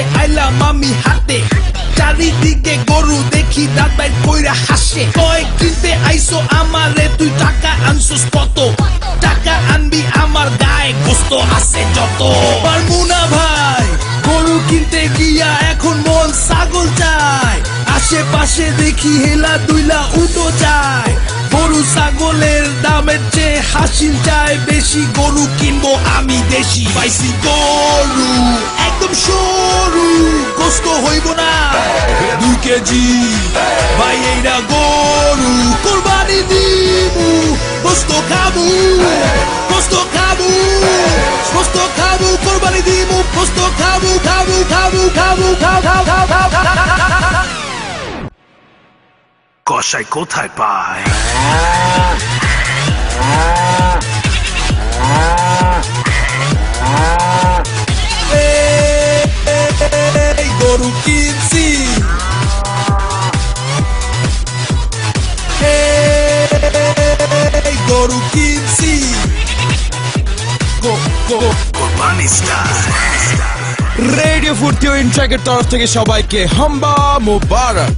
কিনতে আইলাম আমি হাতে। চারিদিকে গরু দেখি দাঁত বাইর কইরা হাসে। কয়, কিনতে আইসো আমারে, তুই টাকা আনছুস কত? টাকা আনবি আমার গায়ে গোস্ত আছে যত। পারব না ভাই, গরু কিনতে গিয়া এখন মন ছাগল চায়। আশেপাশে দেখি হেলা দুইলা উটো যায় গরু ছাগলের দামের চেয়ে হাসিল চায়, বেশি গরু কিনবো আমি দেশি। পাইছি গরু হইব না দুই কেজি। ভাই এইটা গরু কোরবানি দিবু গোস্ত খাবু গোস্ত খাবু গোস্ত খাবু কোরবানি দিবু গোস্ত খাবু খাবু খাবু খাবু খাবু খাবু খাবু কষাই কোথায় পায়? গরু কিনছি। গরু কিনছি। রেডিও ফুর্তি ইনট্রাকের তরফ থেকে সবাইকে হাম্বা মুবারক।